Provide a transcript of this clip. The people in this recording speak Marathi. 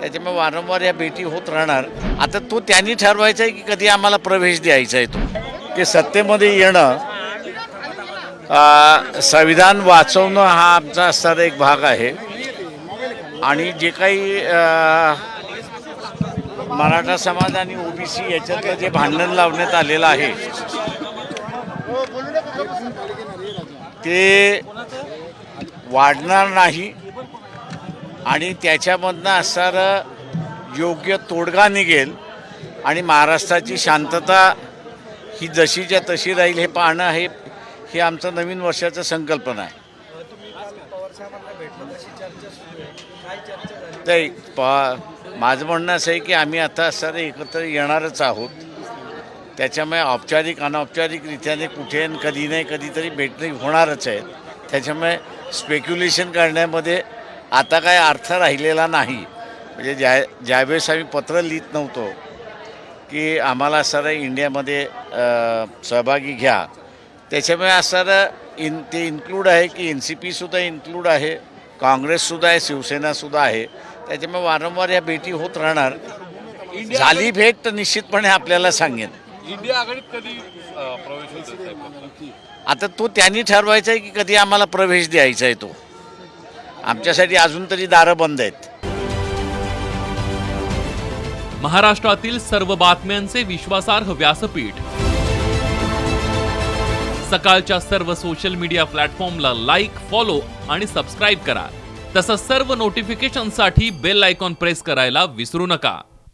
त्याच्यामुळे वारंवार या भेटी होत राहणार. आता तो त्यांनी ठरवायचा आहे की कधी आम्हाला प्रवेश द्यायचा आहे तो. की सत्तेमध्ये येणं संविधान वाचवणं हा आमचा असणारा एक भाग आहे. आणि जे काही मराठा समाज आणि ओबीसी याच्यातलं जे भांडण लावण्यात आलेलं आहे ते वाढणार नाही. आणि त्याच्यामधनं असणारं योग्य तोडगा निघेल आणि महाराष्ट्राची शांतता ही जशीच्या तशी राहील हे पाहणं हे हे आमचं नवीन वर्षाचं संकल्पना आहे. नाही पा माझं म्हणणं असं आहे की आम्ही आता असणारे एकत्र येणारच आहोत. त्याच्यामुळे औपचारिक अनौपचारिकरित्याने कुठे कधी नाही कधीतरी भेटणे होणारच आहेत. त्याच्यामुळे स्पेक्युलेशन करण्यामध्ये आता काय अर्थ राहिलेला नाही. म्हणजे ज्या ज्यावेळेस आम्ही पत्र लिहित नव्हतो की आम्हाला असणारं इंडियामध्ये सहभागी घ्या. त्याच्यामुळे असणारं इन ते इन्क्लूड आहे की एन सी पीसुद्धा इन्क्लूड आहे काँग्रेससुद्धा आहे शिवसेनासुद्धा आहे. त्याच्यामुळे वारंवार या भेटी होत राहणार. झाली भेट तर निश्चितपणे आपल्याला सांगेन. इंडिया आघाडीत कधी प्रवेश? आता तो त्यांनी ठरवायचा आहे की कधी आम्हाला प्रवेश द्यायचा आहे तो. आमच्यासाठी अजून तरी दारं बंद आहेत. महाराष्ट्रातील सर्व बातम्यांचे विश्वासार्ह व्यासपीठ. सकाळच्या सर्व सोशल मीडिया प्लॅटफॉर्मला लाईक फॉलो आणि सबस्क्राईब करा. तसंच सर्व नोटिफिकेशनसाठी बेल आयकॉन प्रेस करायला विसरू नका.